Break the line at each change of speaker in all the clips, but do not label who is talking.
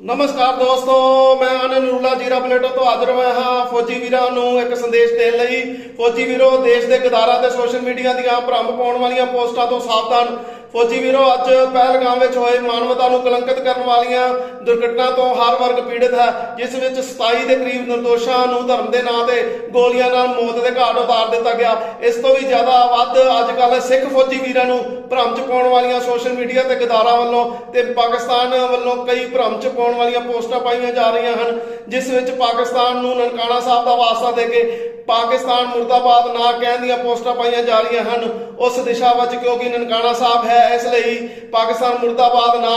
ਨਮਸਕਾਰ ਦੋਸਤੋ, ਮੈਂ ਆਨੰਦ ਜੀਰਾ ਪਲੇਟੋ ਤੋਂ ਹਾਜ਼ਰ ਹੋਇਆ ਹਾਂ। ਫੌਜੀ ਵੀਰਾਂ ਨੂੰ ਇੱਕ ਸੰਦੇਸ਼ ਦੇਣ ਲਈ। ਫੌਜੀ ਵੀਰੋ, ਦੇਸ਼ ਦੇ ਗਦਾਰਾਂ ਤੇ ਸੋਸ਼ਲ ਮੀਡੀਆ ਦੀਆਂ ਭ੍ਰਮ ਪਾਉਣ ਵਾਲੀਆਂ ਪੋਸਟਾਂ ਤੋਂ ਸਾਵਧਾਨ ਫੌਜੀ ਵੀਰੋ, ਅੱਜ ਪਹਿਲਗਾਮ ਵਿੱਚ ਹੋਏ ਮਾਨਵਤਾ ਨੂੰ ਕਲੰਕਿਤ ਕਰਨ ਵਾਲੀਆਂ ਦੁਰਘਟਨਾ ਤੋਂ ਹਰ ਵਰਗ ਪੀੜਿਤ ਹੈ, ਜਿਸ ਵਿੱਚ 27 ਦੇ ਕਰੀਬ ਨਿਰਦੋਸ਼ਾਂ ਨੂੰ ਧਰਮ ਦੇ ਨਾਂ ਤੇ ਗੋਲੀਆਂ ਨਾਲ ਮੌਤ ਦੇ ਘਾਟ ਉਤਾਰ ਦਿੱਤਾ ਗਿਆ। ਇਸ ਤੋਂ ਵੀ ਜ਼ਿਆਦਾ ਵੱਧ ਅੱਜ ਕੱਲ੍ਹ ਸਿੱਖ ਫੌਜੀ ਵੀਰਾਂ ਨੂੰ ਭ੍ਰਮ ਚ ਪਾਉਣ ਵਾਲੀਆਂ ਸੋਸ਼ਲ ਮੀਡੀਆ ਤੇ ਗਦਾਰਾਂ ਵੱਲੋਂ ਤੇ ਪਾਕਿਸਤਾਨ ਵੱਲੋਂ ਕਈ ਭ੍ਰਮ ਚ ਪਾਉਣ ਵਾਲੀਆਂ ਪੋਸਟਾਂ ਪਾਈਆਂ ਜਾ ਰਹੀਆਂ ਹਨ, ਜਿਸ ਵਿੱਚ ਪਾਕਿਸਤਾਨ ਨੂੰ ਨਨਕਾਣਾ ਸਾਹਿਬ ਦਾ ਵਾਸਤਾ ਦੇ ਕੇ ਪਾਕਿਸਤਾਨ ਮੁਰਦਾਬਾਦ ਨਾ ਕਹਿਣ ਦੀਆਂ ਪੋਸਟਾਂ ਪਾਈਆਂ ਜਾ ਰਹੀਆਂ ਹਨ। ਉਸ ਦਿਸ਼ਾ ਵਿੱਚ ਕਿਉਂਕਿ ਨਨਕਾਣਾ ਸਾਹਿਬ ਹੈ ਇਸ ਲਈ ਪਾਕਿਸਤਾਨ ਮੁਰਦਾਬਾਦ ਨਾ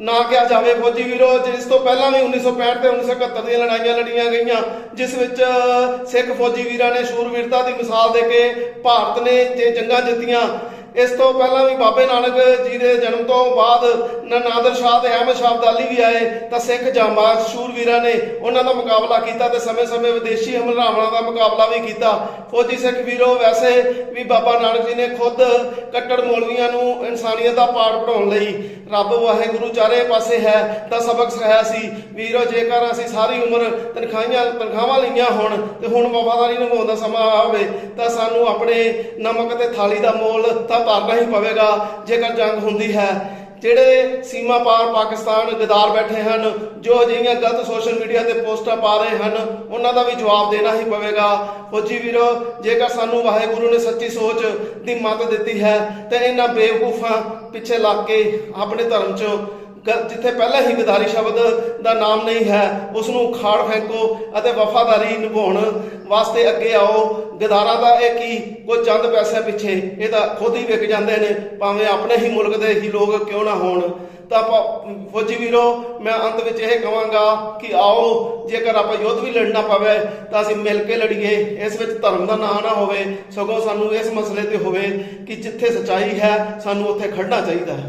ਨਾ ਕਿਹਾ ਜਾਵੇ ਫੌਜੀ ਵੀਰੋ, ਜਿਸ ਤੋਂ ਪਹਿਲਾਂ ਵੀ 1965 ਤੇ 1971 ਦੀਆਂ ਲੜਾਈਆਂ ਲੜੀਆਂ ਗਈਆਂ, ਜਿਸ ਵਿੱਚ ਸਿੱਖ ਫੌਜੀ ਵੀਰਾਂ ਨੇ ਸ਼ੂਰਵੀਰਤਾ ਦੀ ਮਿਸਾਲ ਦੇ ਕੇ ਭਾਰਤ ਨੇ ਜੇ ਜੰਗਾਂ ਜਿੱਤੀਆਂ ਇਸ ਤੋਂ ਪਹਿਲਾਂ ਵੀ ਬਾਬੇ ਨਾਨਕ ਜੀ ਦੇ ਜਨਮ ਤੋਂ ਬਾਅਦ ਨ- ਨਾਦਰ ਸ਼ਾਹ ਤੇ ਅਹਿਮਦ ਸ਼ਾਹ ਅਬਦਾਲੀ ਵੀ ਆਏ, ਤਾਂ ਸਿੱਖ ਜਾਂਬਾਜ਼ ਸ਼ੂਰਵੀਰਾਂ ਨੇ ਉਹਨਾਂ ਦਾ ਮੁਕਾਬਲਾ ਕੀਤਾ ਤੇ ਸਮੇਂ-ਸਮੇਂ ਵਿਦੇਸ਼ੀ ਹਮਲਾਵਰਾਂ ਦਾ ਮੁਕਾਬਲਾ ਵੀ ਕੀਤਾ। ਫੌਜੀ ਸਿੱਖ ਵੀਰੋ, ਵੈਸੇ ਵੀ ਬਾਬਾ ਨਾਨਕ ਜੀ ਨੇ ਖੁਦ ਕੱਟੜ ਮੌਲਵੀਆਂ ਨੂੰ ਇਨਸਾਨੀਅਤ ਦਾ ਪਾਠ ਪੜਾਉਣ ਲਈ ਰੱਬ ਵਾਹਿਗੁਰੂ ਚਾਰੇ ਪਾਸੇ ਹੈ, ਤਾਂ ਸਬਕ ਸਿਖਾਇਆ ਸੀ। ਵੀਰੋ, ਜੇਕਰ ਅਸੀਂ ਸਾਰੀ ਉਮਰ ਤਨਖਾਹੀਆਂ ਤਨਖਾਹਾਂ ਲਈਆਂ ਹੋਣ ਤੇ ਹੁਣ ਵਫਾਦਾਰੀ ਨਿਭਾਉਣ ਦਾ ਸਮਾਂ ਆਵੇ, ਤਾਂ ਸਾਨੂੰ ਆਪਣੇ ਨਮਕ ਤੇ ਥਾਲੀ ਦਾ ਮੋਲ ਤਾਂ ਭਰਨਾ ਹੀ ਪਵੇਗਾ, ਜੇਕਰ ਜੰਗ ਹੁੰਦੀ ਹੈ। ਜਿਹੜੇ ਸੀਮਾ ਪਾਰ ਪਾਕਿਸਤਾਨ ਗਦਾਰ ਬੈਠੇ ਹਨ, ਜੋ ਅਜਿਹੀਆਂ ਗਲਤ ਸੋਸ਼ਲ ਮੀਡੀਆ ਤੇ ਪੋਸਟਾਂ ਪਾ ਰਹੇ ਹਨ, ਉਹਨਾਂ ਦਾ ਵੀ ਜਵਾਬ ਦੇਣਾ ਹੀ ਪਵੇਗਾ। ਫੌਜੀ ਵੀਰੋ, ਜੇਕਰ ਸਾਨੂੰ ਵਾਹਿਗੁਰੂ ਨੇ ਸੱਚੀ ਸੋਚ ਦੀ ਮੱਤ ਦਿੱਤੀ ਹੈ, ਤੇ ਇਹਨਾਂ ਬੇਵਕੂਫਾਂ ਪਿੱਛੇ ਲੱਗ ਕੇ ਆਪਣੇ ਧਰਮ 'ਚ ਜਿੱਥੇ ਪਹਿਲਾਂ ਹੀ ਗਦਾਰੀ ਸ਼ਬਦ ਦਾ ਨਾਮ ਨਹੀਂ ਹੈ ਉਸ ਨੂੰ ਖਾੜ ਫੈਂਕੋ ਅਤੇ ਵਫਾਦਾਰੀ ਨਿਭਾਉਣ ਵਾਸਤੇ ਅੱਗੇ ਆਓ। ਗਦਾਰਾਂ ਦਾ ਇਹ ਕੀ? ਕੋਈ ਚੰਦ ਪੈਸੇ ਪਿੱਛੇ। ਇਹ ਤਾਂ ਖੁਦ ਹੀ ਵਿਕ ਜਾਂਦੇ ਨੇ, ਭਾਵੇਂ ਆਪਣੇ ਹੀ ਮੁਲਕ ਦੇ ਹੀ ਲੋਕ ਕਿਉਂ ਨਾ ਹੋਣ। ਤਾਂ ਆਪਾਂ, ਫੌਜੀ ਵੀਰੋ, ਮੈਂ ਅੰਤ ਵਿੱਚ ਇਹ ਕਹਾਂਗਾ ਕਿ ਆਓ, ਜੇਕਰ ਆਪਾਂ ਯੁੱਧ ਵੀ ਲੜਨਾ ਪਵੇ, ਤਾਂ ਅਸੀਂ ਮਿਲ ਕੇ ਲੜੀਏ। ਇਸ ਵਿੱਚ ਧਰਮ ਦਾ ਨਾਂ ਨਾ ਹੋਵੇ, ਸਗੋਂ ਸਾਨੂੰ ਇਸ ਮਸਲੇ ਤੇ ਹੋਵੇ ਕਿ ਜਿੱਥੇ ਸਚਾਈ ਹੈ, ਸਾਨੂੰ ਉੱਥੇ ਖੜਨਾ ਚਾਹੀਦਾ ਹੈ।